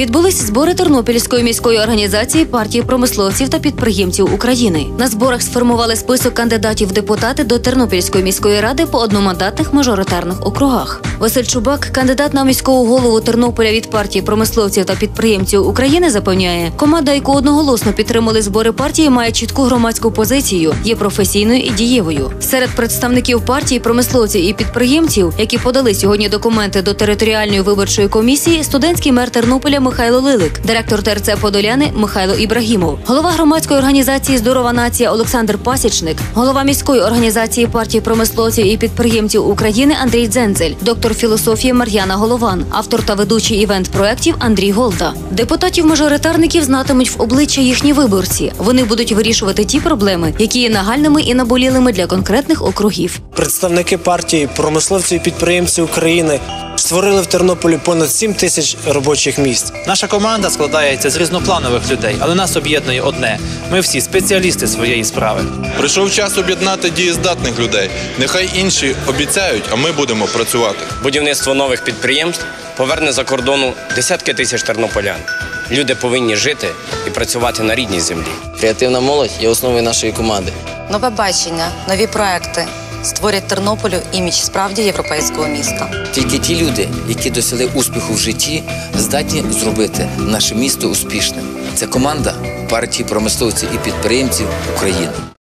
Відбулись збори Тернопільської міської організації партії промисловців та підприємців України. На зборах сформували список кандидатів в депутати до Тернопільської міської ради по одномандатних мажоритарних округах. Василь Чубак, кандидат на міського голову Тернополя від партії промисловців та підприємців України, запевняє, команда, яку одноголосно підтримали збори партії, має чітку громадську позицію, є професійною і дієвою. Серед представників партії промисловців і підприємців, які подали сьогодні документи до територіальної виборчої комісії, студентський мер Тернополя Михайло Лилик, директор ТРЦ Подоляни Михайло Ібрагімов, голова громадської організації Здорова нація Олександр Пасічник, голова міської організації партії промисловців і підприємців України Андрій Дзензель, доктор філософії Мар'яна Голован, автор та ведучий івент-проєктів Андрій Голда. Депутатів-мажоритарників знатимуть в обличчя їхні виборці. Вони будуть вирішувати ті проблеми, які є нагальними і наболілими для конкретних округів. Представники партії промисловців і підприємців України створили в Тернополі понад 7 тисяч робочих місць. Наша команда складається з різнопланових людей, але нас об'єднує одне: ми всі спеціалісти своєї справи. Прийшов час об'єднати дієздатних людей. Нехай інші обіцяють, а ми будемо працювати. Будівництво нових підприємств поверне за кордону десятки тисяч тернополян. Люди повинні жити і працювати на рідній землі. Креативна молодь є основою нашої команди. Нове бачення, нові проекти створять Тернополю імідж справді європейського міста. Тільки ті люди, які досягли успіху в житті, здатні зробити наше місто успішним. Це команда партії промисловців і підприємців України.